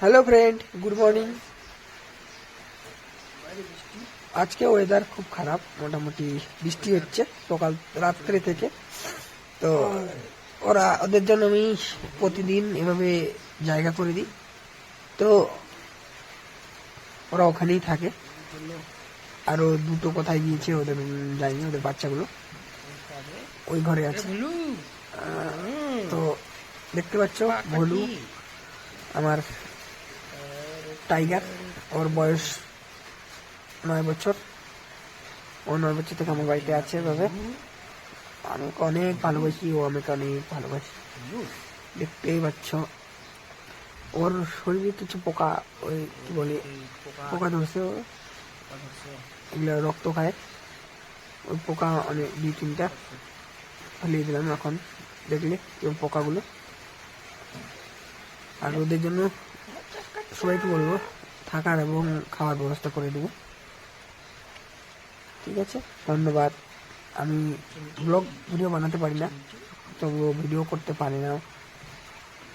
Hello friend good morning আজকে weather খুব খারাপ মোটামুটি বৃষ্টি হচ্ছে সকাল রাত্রে থেকে। তো ওরা ওদের জন্য আমি প্রতিদিন এভাবে জায়গা করে দিই। তো ওরা ওখানেই থাকে। আরও দুটো কোথায় গিয়েছে ওদের যায়নি ওদের বাচ্চাগুলো। ওই ঘরে আছে। তো দেখতে পাচ্ছ ভলু আমার টাইগার, ওর বয়স নয় বছর। ও নয় বছর থেকে আমার বাড়িতে আছে এভাবে। আমি অনেক ভালোবাসি, ও আমাকে অনেক ভালোবাসি। দেখতেই পাচ্ছ ওর শরীরে কিছু পোকা, ওই কি বলে, পোকা ধরছে ও। এগুলো রক্ত খায়। ওই পোকা অনেক, দুই, তিনটা ফেলিয়ে দিলাম এখন। দেখলে পোকাগুলো। আর ওদের জন্য সবাইকে বলব থাকার এবং খাওয়ার ব্যবস্থা করে দেবো। ঠিক আছে? ধন্যবাদ। আমি ব্লগ ভিডিও বানাতে পারি না তবুও ভিডিও করতে পারি না।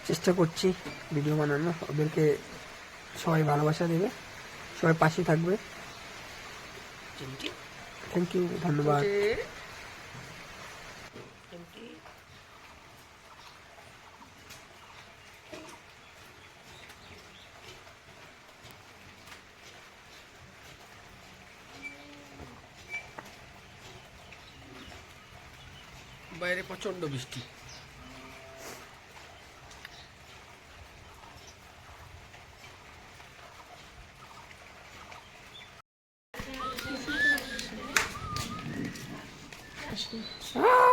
চেষ্টা করছি ভিডিও বানানো ওদেরকে সবাই ভালোবাসা দেবে সবাই পাশে থাকবে। থ্যাংক ইউ ধন্যবাদ। বাইরে প্রচণ্ড বৃষ্টি Ah!